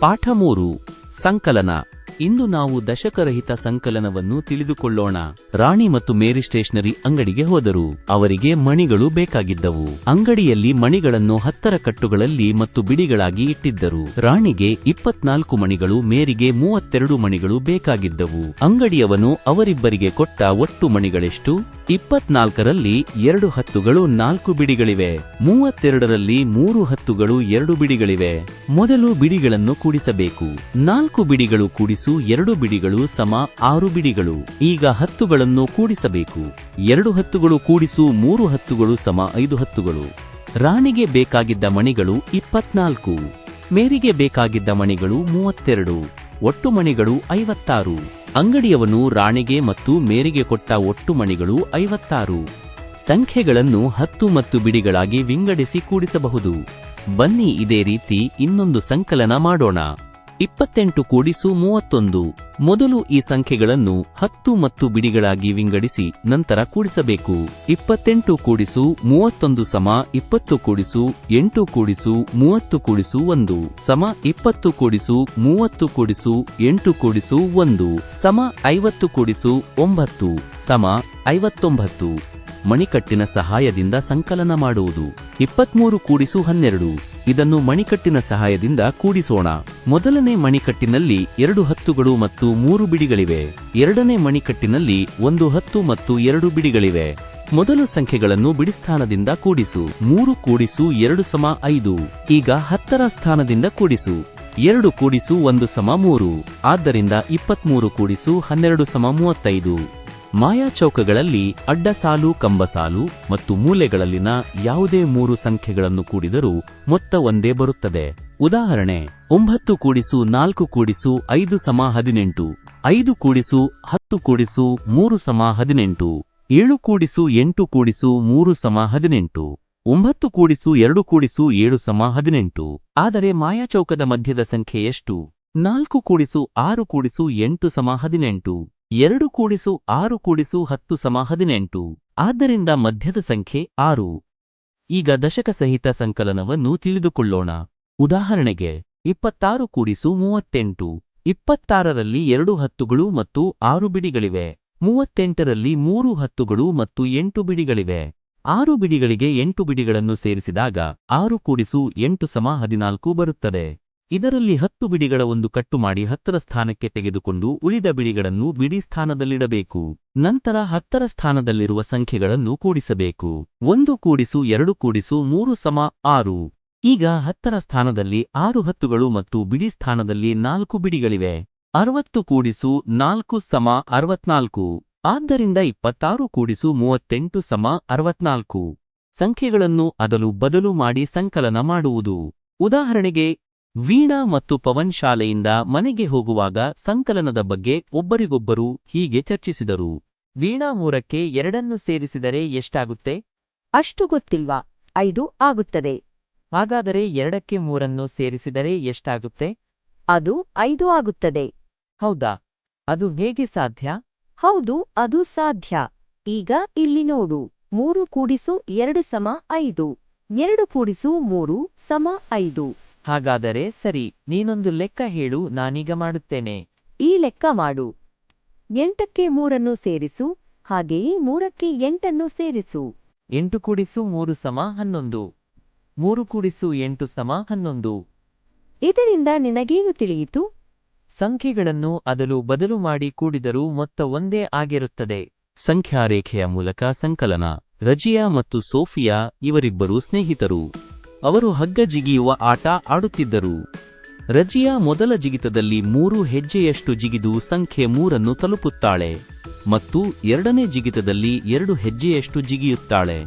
ಪಾಠ ಮೂರು, ಸಂಕಲನ. ಇಂದು ನಾವು ದಶಕರಹಿತ ಸಂಕಲನವನ್ನು ತಿಳಿದುಕೊಳ್ಳೋಣ. ರಾಣಿ ಮತ್ತು ಮೇರಿ ಸ್ಟೇಷನರಿ ಅಂಗಡಿಗೆ ಹೋದರು. ಅವರಿಗೆ ಮಣಿಗಳು ಬೇಕಾಗಿದ್ದವು. ಅಂಗಡಿಯಲ್ಲಿ ಮಣಿಗಳನ್ನು ಹತ್ತರ ಕಟ್ಟುಗಳಲ್ಲಿ ಮತ್ತು ಬಿಡಿಗಳಾಗಿ ಇಟ್ಟಿದ್ದರು. ರಾಣಿಗೆ ಇಪ್ಪತ್ನಾಲ್ಕು ಮಣಿಗಳು, ಮೇರಿಗೆ ಮೂವತ್ತೆರಡು ಮಣಿಗಳು ಬೇಕಾಗಿದ್ದವು. ಅಂಗಡಿಯವನು ಅವರಿಬ್ಬರಿಗೆ ಕೊಟ್ಟ ಒಟ್ಟು ಮಣಿಗಳೆಷ್ಟು? ಇಪ್ಪತ್ನಾಲ್ಕರಲ್ಲಿ ಎರಡು ಹತ್ತುಗಳು ನಾಲ್ಕು ಬಿಡಿಗಳಿವೆ. ಮೂವತ್ತೆರಡರಲ್ಲಿ ಮೂರು ಹತ್ತುಗಳು ಎರಡು ಬಿಡಿಗಳಿವೆ. ಮೊದಲು ಬಿಡಿಗಳನ್ನು ಕೂಡಿಸಬೇಕು. ನಾಲ್ಕು ಬಿಡಿಗಳು ಕೂಡಿಸು ಎರಡು ಬಿಡಿಗಳು ಸಮ ಆರು ಬಿಡಿಗಳು. ಈಗ ಹತ್ತುಗಳನ್ನು ಕೂಡಿಸಬೇಕು. ಎರಡು ಹತ್ತುಗಳು ಕೂಡಿಸು ಮೂರು ಹತ್ತುಗಳು ಸಮ ಐದು ಹತ್ತುಗಳು. ರಾಣಿಗೆ ಬೇಕಾಗಿದ್ದ ಮಣಿಗಳು ಇಪ್ಪತ್ನಾಲ್ಕು. ಮೇರಿಗೆ ಬೇಕಾಗಿದ್ದ ಮಣಿಗಳು ಮೂವತ್ತೆರಡು. ಒಟ್ಟು ಮಣಿಗಳು ಐವತ್ತಾರು. ಅಂಗಡಿಯವನು ರಾಣಿಗೆ ಮತ್ತು ಮೇರಿಗೆ ಕೊಟ್ಟ ಒಟ್ಟು ಮಣಿಗಳು ಐವತ್ತಾರು. ಸಂಖ್ಯೆಗಳನ್ನು ಹತ್ತು ಮತ್ತು ಬಿಡಿಗಳಾಗಿ ವಿಂಗಡಿಸಿ ಕೂಡಿಸಬಹುದು. ಬನ್ನಿ ಇದೇ ರೀತಿ ಇನ್ನೊಂದು ಸಂಕಲನ ಮಾಡೋಣ. ಇಪ್ಪತ್ತೆಂಟು ಕೂಡಿಸು ಮೂವತ್ತೊಂದು. ಮೊದಲು ಈ ಸಂಖ್ಯೆಗಳನ್ನು ಹತ್ತು ಮತ್ತು ಬಿಡಿಗಳಾಗಿ ವಿಂಗಡಿಸಿ ನಂತರ ಕೂಡಿಸಬೇಕು. ಇಪ್ಪತ್ತೆಂಟು ಕೂಡಿಸು ಮೂವತ್ತೊಂದು ಸಮ ಇಪ್ಪತ್ತು ಕೂಡಿಸು ಎಂಟು ಕೂಡಿಸು ಮೂವತ್ತು ಕೂಡಿಸು ಒಂದು. ಸಮ ಇಪ್ಪತ್ತು ಕೂಡಿಸು ಮೂವತ್ತು ಕೂಡಿಸು ಎಂಟು ಕೂಡಿಸು ಒಂದು. ಸಮ ಐವತ್ತು ಕೂಡಿಸು ಒಂಬತ್ತು. ಸಮ ಐವತ್ತೊಂಬತ್ತು. ಮಣಿಕಟ್ಟಿನ ಸಹಾಯದಿಂದ ಸಂಕಲನ ಮಾಡುವುದು. ಇಪ್ಪತ್ಮೂರು ಕೂಡಿಸು ಹನ್ನೆರಡು. ಇದನ್ನು ಮಣಿಕಟ್ಟಿನ ಸಹಾಯದಿಂದ ಕೂಡಿಸೋಣ. ಮೊದಲನೇ ಮಣಿಕಟ್ಟಿನಲ್ಲಿ ಎರಡು ಹತ್ತುಗಳು ಮತ್ತು ಮೂರು ಬಿಡಿಗಳಿವೆ. ಎರಡನೇ ಮಣಿಕಟ್ಟಿನಲ್ಲಿ ಒಂದು ಹತ್ತು ಮತ್ತು ಎರಡು ಬಿಡಿಗಳಿವೆ. ಮೊದಲು ಸಂಖ್ಯೆಗಳನ್ನು ಬಿಡಿಸ್ಥಾನದಿಂದ ಕೂಡಿಸು. ಮೂರು ಕೂಡಿಸು ಎರಡು ಸಮ ಐದು. ಈಗ ಹತ್ತರ ಸ್ಥಾನದಿಂದ ಕೂಡಿಸು. ಎರಡು ಕೂಡಿಸು ಒಂದು ಸಮ ಮೂರು. ಆದ್ದರಿಂದ ಇಪ್ಪತ್ಮೂರು ಕೂಡಿಸು ಹನ್ನೆರಡು ಸಮ ಮೂವತ್ತೈದು. ಮಾಯಾಚೌಕಗಳಲ್ಲಿ ಅಡ್ಡ ಸಾಲು, ಕಂಬ ಸಾಲು ಮತ್ತು ಮೂಲೆಗಳಲ್ಲಿನ ಯಾವುದೇ ಮೂರು ಸಂಖ್ಯೆಗಳನ್ನು ಕೂಡಿದರೂ ಮೊತ್ತ ಒಂದೇ ಬರುತ್ತದೆ. ಉದಾಹರಣೆ, ಒಂಬತ್ತು ಕೂಡಿಸು ನಾಲ್ಕು ಕೂಡಿಸು ಐದು ಸಮ ಹದಿನೆಂಟು, ಐದು ಕೂಡಿಸು ಹತ್ತು ಕೂಡಿಸು ಮೂರು ಸಮ ಹದಿನೆಂಟು, ಏಳು ಕೂಡಿಸು ಎಂಟು ಕೂಡಿಸು ಮೂರು ಸಮ ಹದಿನೆಂಟು, ಒಂಬತ್ತು ಕೂಡಿಸು ಎರಡು ಕೂಡಿಸು ಏಳು ಸಮ ಹದಿನೆಂಟು. ಆದರೆ ಮಾಯಾಚೌಕದ ಮಧ್ಯದ ಸಂಖ್ಯೆ ಎಷ್ಟು? ನಾಲ್ಕು ಕೂಡಿಸು ಆರು ಕೂಡಿಸು ಎಂಟು ಸಮ ಹದಿನೆಂಟು. ಎರಡು ಕೂಡಿಸು ಆರು ಕೂಡಿಸು ಹತ್ತು ಸಮ ಹದಿನೆಂಟು. ಆದ್ದರಿಂದ ಮಧ್ಯದ ಸಂಖ್ಯೆ ಆರು. ಈಗ ದಶಕ ಸಹಿತ ಸಂಕಲನವನ್ನು ತಿಳಿದುಕೊಳ್ಳೋಣ. ಉದಾಹರಣೆಗೆ, ಇಪ್ಪತ್ತಾರು ಕೂಡಿಸು ಮೂವತ್ತೆಂಟು. ಇಪ್ಪತ್ತಾರರಲ್ಲಿ ಎರಡು ಹತ್ತುಗಳು ಮತ್ತು ಆರು ಬಿಡಿಗಳಿವೆ. ಮೂವತ್ತೆಂಟರಲ್ಲಿ ಮೂರು ಹತ್ತುಗಳು ಮತ್ತು ಎಂಟು ಬಿಡಿಗಳಿವೆ. ಆರು ಬಿಡಿಗಳಿಗೆ ಎಂಟು ಬಿಡಿಗಳನ್ನು ಸೇರಿಸಿದಾಗ ಆರು ಕೂಡಿಸು ಎಂಟು ಸಮ ಹದಿನಾಲ್ಕು ಬರುತ್ತದೆ. ಇದರಲ್ಲಿ ಹತ್ತು ಬಿಡಿಗಳ ಒಂದು ಕಟ್ಟು ಮಾಡಿ ಹತ್ತರ ಸ್ಥಾನಕ್ಕೆ ತೆಗೆದುಕೊಂಡು ಉಳಿದ ಬಿಡಿಗಳನ್ನು ಬಿಡಿ ಸ್ಥಾನದಲ್ಲಿಡಬೇಕು. ನಂತರ ಹತ್ತರ ಸ್ಥಾನದಲ್ಲಿರುವ ಸಂಖ್ಯೆಗಳನ್ನು ಕೂಡಿಸಬೇಕು. ಒಂದು ಕೂಡಿಸು, ಎರಡು ಕೂಡಿಸು, ಮೂರು ಸಮ, ಆರು. ಈಗ ಹತ್ತರ ಸ್ಥಾನದಲ್ಲಿ ಆರು ಹತ್ತುಗಳು ಮತ್ತು ಬಿಡಿ ಸ್ಥಾನದಲ್ಲಿ ನಾಲ್ಕು ಬಿಡಿಗಳಿವೆ. ಅರವತ್ತು ಕೂಡಿಸು, ನಾಲ್ಕು ಸಮ, ಅರವತ್ನಾಲ್ಕು. ಆದ್ದರಿಂದ ಇಪ್ಪತ್ತಾರು ಕೂಡಿಸು, ಮೂವತ್ತೆಂಟು ಸಮ, ಅರವತ್ನಾಲ್ಕು. ಸಂಖ್ಯೆಗಳನ್ನು ಅದಲು ಬದಲು ಮಾಡಿ ಸಂಕಲನ ಮಾಡುವುದು. ಉದಾಹರಣೆಗೆ ವೀಣಾ ಮತ್ತು ಪವನ್ ಶಾಲೆಯಿಂದ ಮನೆಗೆ ಹೋಗುವಾಗ ಸಂಕಲನದ ಬಗ್ಗೆ ಒಬ್ಬರಿಗೊಬ್ಬರು ಹೀಗೆ ಚರ್ಚಿಸಿದರು. ವೀಣಾ ಮೂರಕ್ಕೆ ಎರಡನ್ನು ಸೇರಿಸಿದರೆ ಎಷ್ಟಾಗುತ್ತೆ? ಅಷ್ಟು ಗೊತ್ತಿಲ್ವಾ? ಐದು ಆಗುತ್ತದೆ. ಹಾಗಾದರೆ ಎರಡಕ್ಕೆ ಮೂರನ್ನು ಸೇರಿಸಿದರೆ ಎಷ್ಟಾಗುತ್ತೆ? ಅದು ಐದು ಆಗುತ್ತದೆ. ಹೌದಾ? ಅದು ಹೇಗೆ ಸಾಧ್ಯ? ಹೌದು ಅದು ಸಾಧ್ಯ. ಈಗ ಇಲ್ಲಿ ನೋಡು. ಮೂರು ಕೂಡಿಸು ಎರಡು ಸಮ ಐದು. ಎರಡು ಕೂಡಿಸು ಮೂರು ಸಮ ಐದು. ಹಾಗಾದರೆ ಸರಿ ನೀನೊಂದು ಲೆಕ್ಕ ಹೇಳು ನಾನೀಗ ಮಾಡುತ್ತೇನೆ. ಈ ಲೆಕ್ಕ ಮಾಡು. ಎಂಟಕ್ಕೆ ಮೂರನ್ನು ಸೇರಿಸು ಹಾಗೆಯೇ ಮೂರಕ್ಕೆ ಎಂಟನ್ನು ಸೇರಿಸು. ಎಂಟು ಕೂಡಿಸು ಮೂರು ಸಮ ಹನ್ನೊಂದು. ಮೂರು ಕೂಡಿಸು ಎಂಟು ಸಮ ಹನ್ನೊಂದು. ಇದರಿಂದ ನಿನಗೇನು ತಿಳಿಯಿತು? ಸಂಖ್ಯೆಗಳನ್ನು ಅದಲು ಬದಲು ಮಾಡಿ ಕೂಡಿದರೂ ಮೊತ್ತ ಒಂದೇ ಆಗಿರುತ್ತದೆ. ಸಂಖ್ಯಾರೇಖೆಯ ಮೂಲಕ ಸಂಕಲನ ರಜಿಯಾ ಮತ್ತು ಸೋಫಿಯಾ ಇವರಿಬ್ಬರು ಸ್ನೇಹಿತರು. ಅವರು ಹಗ್ಗ ಜಿಗಿಯುವ ಆಟ ಆಡುತ್ತಿದ್ದರು. ರಜಿಯಾ ಮೊದಲ ಜಿಗಿತದಲ್ಲಿ ಮೂರು ಹೆಜ್ಜೆಯಷ್ಟು ಜಿಗಿದು ಸಂಖ್ಯೆ ಮೂರನ್ನು ತಲುಪುತ್ತಾಳೆ ಮತ್ತು ಎರಡನೇ ಜಿಗಿತದಲ್ಲಿ ಎರಡು ಹೆಜ್ಜೆಯಷ್ಟು ಜಿಗಿಯುತ್ತಾಳೆ.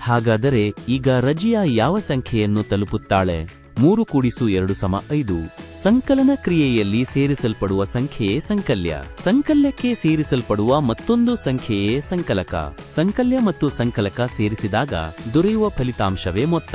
ಹಾಗಾದರೆ ಈಗ ರಜಿಯಾ ಯಾವ ಸಂಖ್ಯೆಯನ್ನು ತಲುಪುತ್ತಾಳೆ? ಮೂರು ಕೂಡಿಸು ಎರಡು ಸಮ ಐದು. ಸಂಕಲನ ಕ್ರಿಯೆಯಲ್ಲಿ ಸೇರಿಸಲ್ಪಡುವ ಸಂಖ್ಯೆಯೇ ಸಂಕಲ್ಯ. ಸಂಕಲ್ಯಕ್ಕೆ ಸೇರಿಸಲ್ಪಡುವ ಮತ್ತೊಂದು ಸಂಖ್ಯೆಯೇ ಸಂಕಲಕ. ಸಂಕಲ್ಯ ಮತ್ತು ಸಂಕಲಕ ಸೇರಿಸಿದಾಗ ದೊರೆಯುವ ಫಲಿತಾಂಶವೇ ಮೊತ್ತ.